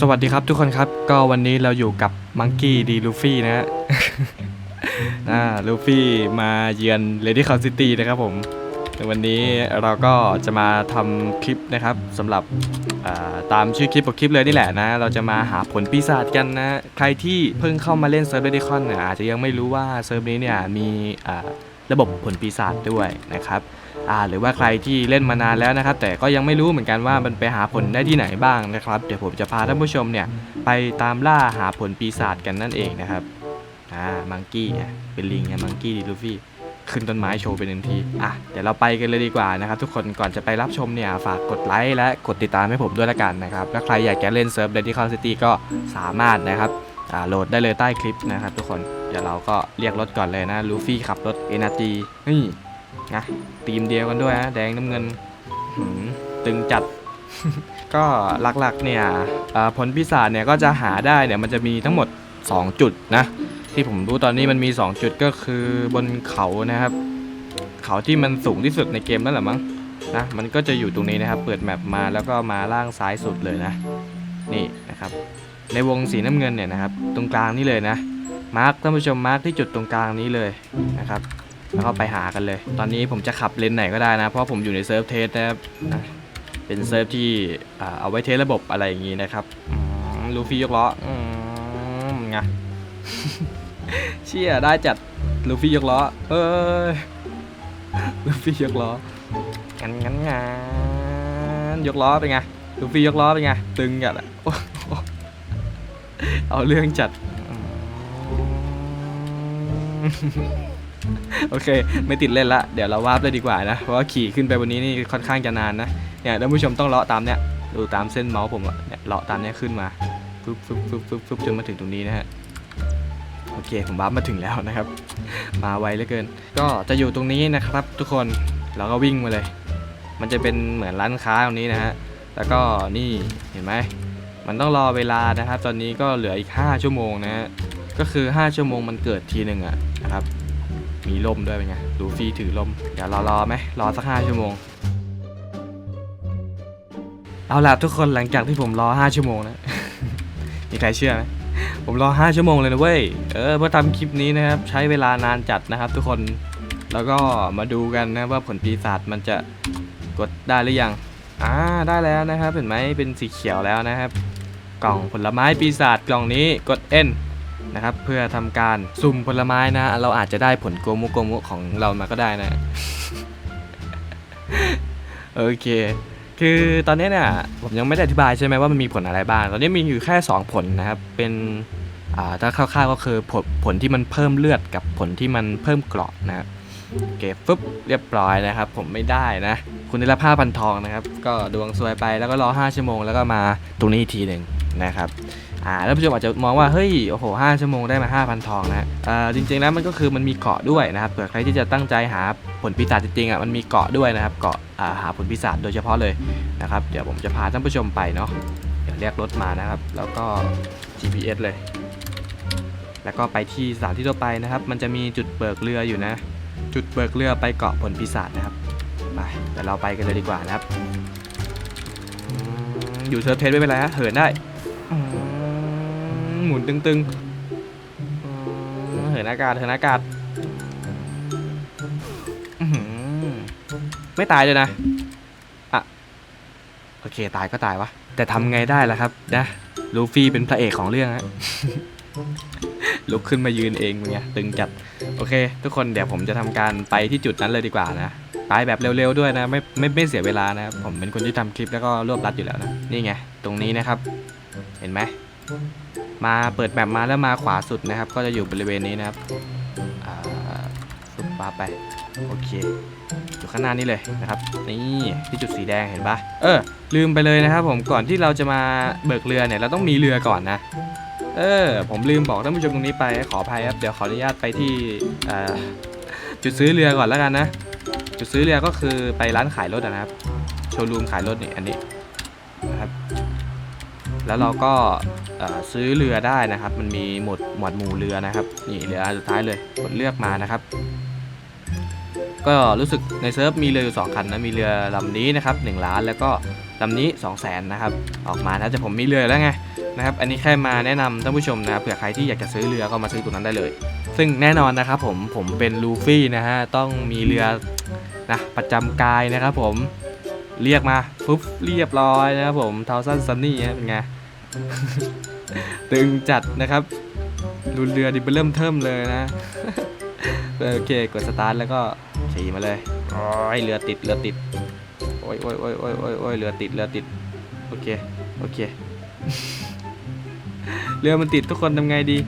สวัสดีครับทุกคนครับก็วันนี้เราอยู่กับมังกี้ดีลูฟี่นะฮะอ่าลูฟี่มาเยือนเลดี้คาซิตี้นะครับผมในวันนี้เราก็จะมาทำคลิปนะครับสำหรับอ่าตามชื่อคลิปของคลิปเลยนี่แหละนะ เราจะมาหาผลปีศาจกันนะ ใครที่เพิ่งเข้ามาเล่นเซิร์ฟเดดิคอนเนี่ยอาจจะยังไม่รู้ว่าเซิร์ฟนี้เนี่ยมีอ่าระบบผลปีศาจด้วยนะครับ อ่าหรือว่าใครที่เล่นมานานแล้วนะครับ แต่ก็ยังไม่รู้เหมือนกันว่ามันไปหาผลได้ที่ไหนบ้างนะครับ เดี๋ยวผมจะพาท่านผู้ชมเนี่ยไปตามล่าหาผลปีศาจกันนั่นเองนะครับอ่ามังกี้อะเป็นลิงไงมังกี้ดิลูฟี่ขึ้นต้นไม้โชว์เป็นหนึ่งที อะ เดี๋ยวเราไปกันเลยดีกว่านะครับทุกคน ก่อนจะไปรับชมเนี่ย ฝากกดไลค์และกดติดตามให้ผมด้วยละกันนะครับและใครอยากจะเล่นเซิร์ฟเดนที่คอนซิตี้ก็สามารถนะครับอ่าโหลดได้เลยใต้คลิปนะครับทุกคน เดี๋ยวเราก็เรียกรถก่อนเลยนะ ลูฟี่ขับรถเอนาจีนี่ นะทีมเดียวกันด้วยนะแดงน้ำเงินตึงจัด ก็หลักๆเนี่ยผลพิศาจเนี่ยก็จะหาได้เนี่ยมันจะมีทั้งหมด 2 จุดนะ ที่ผมรู้ตอนนี้มันมี 2 จุดก็คือบนเขานะครับ เขาที่มันสูงที่สุดในเกมนั่นแหละมั้งนะมันก็จะอยู่ตรงนี้นะครับ เปิดแมปมาแล้วก็มาล่างซ้ายสุดเลยนะ นี่นะครับ ในวงสีน้ำเงินเนี่ยนะครับ ตรงกลางนี่เลยนะมาร์คท่านผู้ชมมาร์คที่จุดตรงกลางนี้เลยนะครับ แล้วก็ไปหากันเลย ตอนนี้ผมจะขับเลนไหนก็ได้นะ เพราะผมอยู่ในเซิร์ฟเทสนะครับนะเป็นเซิร์ฟที่เอาไว้เทสระบบอะไรอย่างนี้นะครับลูฟี่ยกล้อไงเชี่ยได้จัดลูฟี่ยกล้อ เอ้ยลูฟี่ยกล้องันงันงานยกล้อเป็นไงลูฟี่ยกล้อเป็นไงตึงจัดอะเอาเรื่องจัด โอเค ไม่ติดเล่นละ เดี๋ยวเราวาร์ปเลยดีกว่านะ เพราะว่าขี่ขึ้นไปบนนี้นี่ค่อนข้างจะนานนะ เนี่ยท่านผู้ชมต้องเลาะตามเนี่ยดูตามเส้นเมาส์ผมอะเนี่ยเลาะตามเนี่ยขึ้นมาฟึบฟึบฟึบฟึบฟึบจนมาถึงตรงนี้นะฮะโอเคผมวาร์ปมาถึงแล้วนะครับ มาไวเหลือเกิน ก็จะอยู่ตรงนี้นะครับ ทุกคนเราก็วิ่งมาเลย มันจะเป็นเหมือนร้านค้าตรงนี้นะฮะแล้วก็นี่เห็นไหมมันต้องรอเวลานะครับ ตอนนี้ก็เหลืออีก 5 ชั่วโมงนะฮะก็คือ 5 ชั่วโมงมันเกิดทีหนึ่งอะนะครับ มีล่มด้วยเป็นไงดูฟี่ถือล่ม เดี๋ยวรอรอไหมรอสักห้าชั่วโมง เอาล่ะทุกคนหลังจากที่ผมรอ5ชั่วโมงนะ มีใครเชื่อไหมผมรอ5ชั่วโมงเลยนะเว้ย เออเพื่อทำคลิปนี้นะครับ ใช้เวลานานจัดนะครับ ทุกคน แล้วก็มาดูกันนะว่าผลปีศาจมันจะกดได้หรือยัง อ่าได้แล้วนะครับ เห็นไหมเป็นสีเขียวแล้วนะครับ กล่องผลไม้ปีศาจกล่องนี้กด N นะครับเพื่อทำการสุ่มผลไม้นะ เราอาจจะได้ผลโกมุโกมุของเรามาก็ได้นะ โอเค คือตอนนี้เนี่ยผมยังไม่ได้อธิบายใช่ไหมว่ามันมีผลอะไรบ้าง ตอนนี้มีอยู่แค่ 2 ผลนะครับ เป็นอ่าถ้าคร่าวๆก็คือผลผลที่มันเพิ่มเลือดกับผลที่มันเพิ่มเกราะนะครับโอเคฟึบเรียบร้อยนะครับ ผมไม่ได้นะ คุณได้รับผ้าพันทองนะครับ ก็ดวงซวยไปแล้วก็รอ 5 ชั่วโมง แล้วก็มาตรงนี้อีกทีหนึ่งนะครับ อ่าท่านผู้ชมอาจจะมองว่าเฮ้ยโอ้โหห้าชั่วโมงได้มา 5,000 ทองนะอ่าจริงๆแล้วมันก็คือมันมีเกาะด้วยนะครับเผื่อใครที่จะตั้งใจหาผลปีศาจจริงๆอะมันมีเกาะด้วยนะครับเกาะอ่าหาผลปีศาจโดยเฉพาะเลยนะครับเดี๋ยวผมจะพาท่านผู้ชมไปเนาะเดี๋ยวเรียกรถมานะครับ แล้วก็ GPS เลย แล้วก็ไปที่สถานที่ต่อไปนะครับ มันจะมีจุดเบิกเรืออยู่นะ จุดเบิกเรือไปเกาะผลปีศาจนะครับไปเดี๋ยวเราไปกันเลยดีกว่านะครับอยู่เซิร์ฟเทสไม่เป็นไรฮะเหินได้ หมุนตึงๆอืมเหินอากาศเหินอากาศอื้อหือไม่ตายเลยนะ อะ โอเคตายก็ตายวะ แต่ทำไงได้ล่ะครับนะ ลูฟี่เป็นพระเอกของเรื่องฮะ ลุกขึ้นมายืนเองเป็นไงตึงจัด โอเค ทุกคนเดี๋ยวผมจะทำการไปที่จุดนั้นเลยดีกว่านะ ไปแบบเร็วๆด้วยนะไม่ไม่ไม่เสียเวลานะครับผมเป็นคนที่ทำคลิปแล้วก็รวบรัดอยู่แล้วนะ นี่ไง ตรงนี้นะครับ เห็นไหม มาเปิดแบบมาแล้วมาขวาสุดนะครับ ก็จะอยู่บริเวณนี้นะครับอ่าฟึบมาไปโอเคอยู่ข้างหน้านี้เลยนะครับ นี่ที่จุดสีแดงเห็นปะเออ ลืมไปเลยนะครับ ผมก่อนที่เราจะมาเบิกเรือเนี่ยเราต้องมีเรือก่อนนะเออผมลืมบอกท่านผู้ชมตรงนี้ไปขออภัยครับเดี๋ยวขออนุญาตไปที่จุดซื้อเรือก่อนแล้วกันนะ จุดซื้อเรือก็คือไปร้านขายรถนะครับโชว์รูมขายรถนี่อันนี้นะครับ แล้วเราก็ซื้อเรือได้นะครับ มันมีหมวดหมวดหมู่เรือนะครับนี่เรืออันสุดท้ายเลยกดเลือกมานะครับ ก็รู้สึกในเซิร์ฟมีเรืออยู่สองคันนะมีเรือลำนี้นะครับ1ล้านแล้วก็ลำนี้ 2 0 0 0 0นนะครับออกมานะแต่ผมมีเรือแล้วไงนะครับอันนี้แค่มาแนะนำท่านผู้ชมนะครับเผื่อใครที่อยากจะซื้อเรือก็มาซื้อตรงนั้นได้เลย ซึ่งแน่นอนนะครับผมผมเป็นลูฟี่นะฮะต้องมีเรือนะประจำกายนะครับผมเรียกมาปุ๊บเรียบร้อยนะครับผมทาวซันซันนี่เป็นไง ตึงจัดนะครับรุนเรือดิบเริ่มเทิมเลยนะโอเคกดสตาร์ทแล้วก็ขี่มาเลยโอ้ยเรือติดเรือติดโอ้ยโอ้ยโอ้ยโอ้ยโอ้ยโอ้ยเรือติดเรือติดโอเคโอเคเรือมันติดทุกคนทำไงดี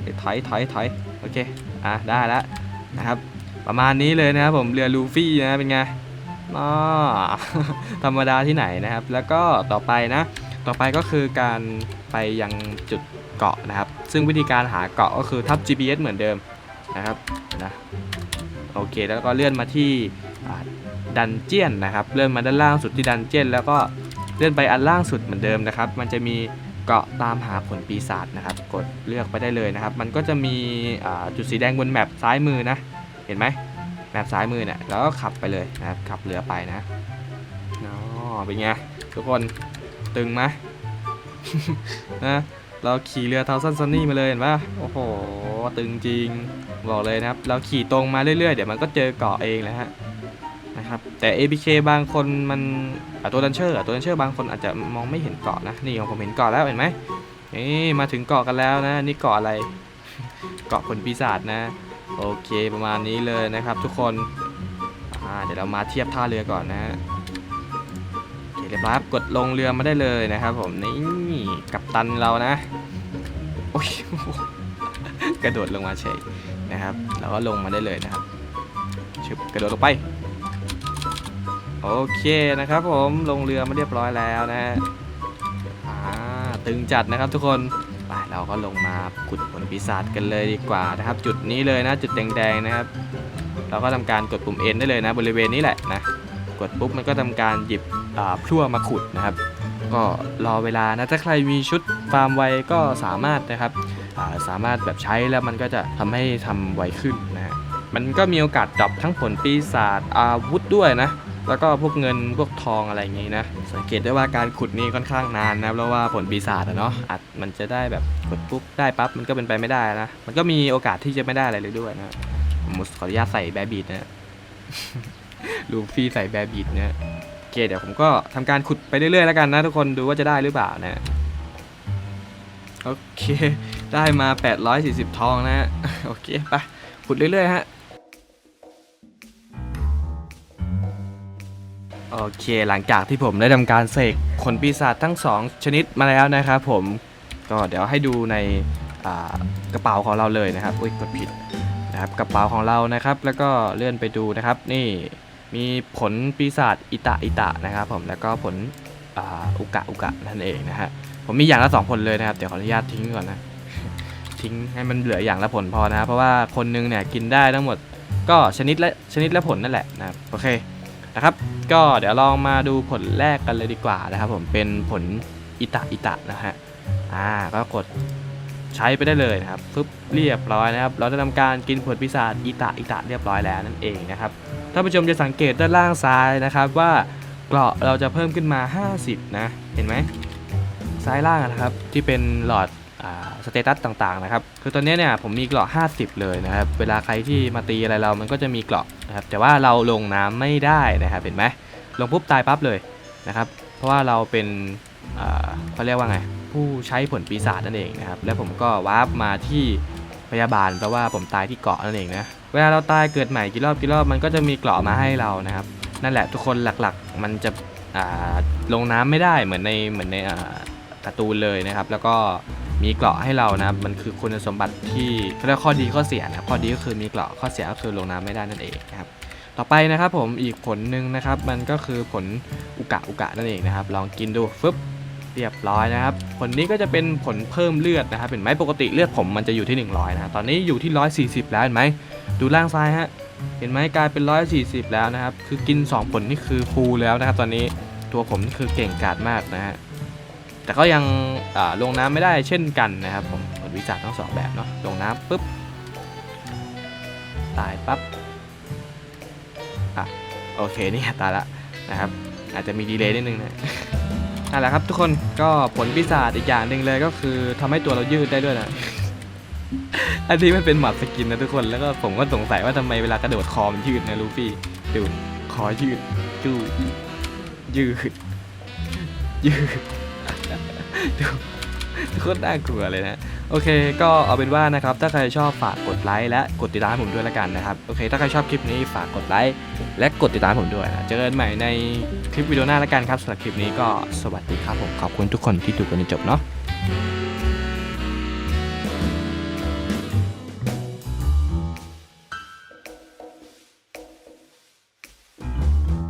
เอ้ยถอยถอยถอยโอเคอะได้แล้วนะครับประมาณนี้เลยนะครับผมเรือลูฟี่นะเป็นไงอ๋อธรรมดาที่ไหนนะครับ แล้วก็ต่อไปนะ ต่อไปก็คือการไปยังจุดเกาะนะครับ ซึ่งวิธีการหาเกาะก็คือทับ GPS เหมือนเดิมนะครับนะโอเค แล้วก็เลื่อนมาที่ดันเจียนนะครับ เลื่อนมาด้านล่างสุดที่ดันเจียน แล้วก็เลื่อนไปอันล่างสุดเหมือนเดิมนะครับ มันจะมีเกาะตามหาผลปีศาจนะครับ กดเลือกไปได้เลยนะครับ มันก็จะมีจุดสีแดงบนแมปซ้ายมือนะ เห็นไหมแมปซ้ายมือเนี่ย แล้วก็ขับไปเลยนะครับ ขับเรือไปนะอ๋อเป็นไงทุกคน ตึงไหมนะเราขี่เรือเทาซันซันนี่มาเลยเห็นปะโอ้โห ตึงจริง บอกเลยนะครับ เราขี่ตรงมาเรื่อยๆ เดี๋ยวมันก็เจอเกาะเองแหละฮะ นะครับ แต่ ABK บางคนมันตัวดันเชอร์ตัวดันเชอร์บางคนอาจจะมองไม่เห็นเกาะนะ นี่ของผมเห็นเกาะแล้วเห็นไหมนี่มาถึงเกาะกันแล้วนะ นี่เกาะอะไร เกาะผลปีศาจนะ โอเคประมาณนี้เลยนะครับ ทุกคน อ่า เดี๋ยวเรามาเทียบท่าเรือก่อนนะ เรียบร้อยครับกดลงเรือมาได้เลยนะครับ ผมนี่กับตันเรานะโอ้ยกระโดดลงมาเฉยนะครับ แล้วก็ลงมาได้เลยนะครับชึบกระโดดลงไปโอเคนะครับ ผมลงเรือมาเรียบร้อยแล้วนะฮะตึงจัดนะครับทุกคนไปเราก็ลงมาขุดผลปีศาจกันเลยดีกว่านะครับ จุดนี้เลยนะ จุดแดงๆนะครับ เราก็ทำการกดปุ่ม N ได้เลยนะ บริเวณนี้แหละนะกดปุ๊บมันก็ทำการหยิบ พลั่วมาขุดนะครับ ก็รอเวลานะถ้าใครมีชุดฟาร์มไวก็สามารถนะครับาสามารถแบบใช้แล้วมันก็จะทำให้ทำไวขึ้นนะฮะมันก็มีโอกาสดรอปทั้งผลปีศาจอาวุธด้วยนะแล้วก็พวกเงินพวกทองอะไรอย่างนี้นะ สังเกตได้ว่าการขุดนี่ค่อนข้างนานนะเพราะว่าผลปีศาจอะเนาะอาจมันจะได้แบบกดปุ๊บได้ปั๊บมันก็เป็นไปไม่ได้นะ มันก็มีโอกาสที่จะไม่ได้อะไรเลยด้วยนะผมขออนุญาตใส่แบบบีดนะลูฟี่ใส่แบบบีดนะ เคเดี๋ยวผมก็ทำการขุดไปเรื่อยๆแล้วกันนะทุกคนดูว่าจะได้หรือเปล่านะโอเค ได้มา 840 ทองนะฮะโอเคไปขุดเรื่อยๆฮะโอเคหลังจากที่ผมได้ทำการเสกขนปีศาจทั้ง 2 ชนิดมาแล้วนะครับผมก็เดี๋ยวให้ดูในกระเป๋าของเราเลยนะครับอุ้ยกดผิดนะครับกระเป๋าของเรานะครับ แล้วก็เลื่อนไปดูนะครับนี่ มีผลปีศาจอิตะอิตะนะครับผมแล้วก็ผลอุกะอุกะนั่นเองนะฮะผมมีอย่างละสองผลเลยนะครับเดี๋ยวขออนุญาตทิ้งก่อนนะทิ้งให้มันเหลืออย่างละผลพอนะครับเพราะว่าคนหนึงเนี่ยกินได้ทั้งหมดก็ชนิดละชนิดละผลนั่นแหละนะครับโอเคนะครับ ก็เดี๋ยวลองมาดูผลแรกกันเลยดีกว่านะครับผมเป็นผลอิตะอิตะนะฮะอ่าก็กดใช้ไปได้เลยนะครับปึ๊บเรียบร้อยนะครับ เราจะทำการกินผลปีศาจอิตะอิตะเรียบร้อยแล้วนั่นเองนะครับานผู้ชมจะสังเกตด้านล่างซ้ายนะครับว่าเกราะเราจะเพิ่มขึ้นมา 50 นะ เห็นไหมซ้ายล่างนะครับที่เป็นหลอดสเตตัสต่างๆนะครับคือตอนนี้เนี่ยผมมีเกราะ 50 เลยนะครับเวลาใครที่มาตีอะไรเรามันก็จะมีเกราะนะครับแต่ว่าเราลงน้ำไม่ได้นะครับเห็นไหมลงปุ๊บตายปั๊บเลยนะครับเพราะว่าเราเป็นเขาเรียกว่าไงผู้ใช้ผลปีศาจนั่นเองนะครับแล้วผมก็วาร์ปมาที่พยาบาลเพราะว่าผมตายที่เกาะนั่นเองนะ เวลาเราตายเกิดใหม่กี่รอบกี่รอบมันก็จะมีเกราะมาให้เรานะครับ นั่นแหละทุกคนหลักๆ มันจะลงน้ำไม่ได้เหมือนในเหมือนในการ์ตูนเลยนะครับ แล้วก็มีเกราะให้เรานะครับมันคือคุณสมบัติที่เขาเรียกข้อดีข้อเสียนะครับข้อดีก็คือมีเกราะข้อเสียก็คือลงน้ำไม่ได้นั่นเองนะครับต่อไปนะครับผมอีกผลหนึ่งนะครับ มันก็คือผลอุกะอุกะนั่นเองนะครับ ลองกินดูฟึบ เรียบร้อยนะครับ ผลนี้ก็จะเป็นผลเพิ่มเลือดนะครับเห็นไหมปกติเลือดผมมันจะอยู่ที่ 100นะตอนนี้อยู่ที่ 140 แล้วเห็นไหมดูล่างซ้ายฮะเห็นไหมกลายเป็น 140 แล้วนะครับ คือกิน 2 ผลนี่คือฟูลแล้วนะครับ ตอนนี้ตัวผมนี่คือเก่งกาจมากนะฮะแต่ก็ยังลงน้ำไม่ได้เช่นกันนะครับ ผมผลวิจารณ์ทั้งสองแบบเนาะลงน้ำปุ๊บตายปั๊บอะโอเคนี่ตายละนะครับ อาจจะมีดีเลย์นิดนึงนะ นั่นแหละครับทุกคนก็ผลปีศาจอีกอย่างหนึ่งเลยก็คือทำให้ตัวเรายืดได้ด้วยนะ อันนี้มันเป็นหมัดสกินนะทุกคนแล้วก็ผมก็สงสัยว่าทำไมเวลากระโดดคอมันยืดนะลูฟี่ดูคอยืดดูยืด ยืดดูโคตรน่ากลัวเลยนะ โอเค ก็เอาเป็นว่านะครับ ถ้าใครชอบฝากกดไลค์และกดติดตามผมด้วยละกันนะครับ โอเค ถ้าใครชอบคลิปนี้ฝากกดไลค์ และกดติดตามผมด้วยนะเจอกันใหม่ในคลิปวิดีโอหน้าละกันครับสำหรับคลิปนี้ก็สวัสดีครับผมขอบคุณทุกคนที่ดูกันจนจบเนาะ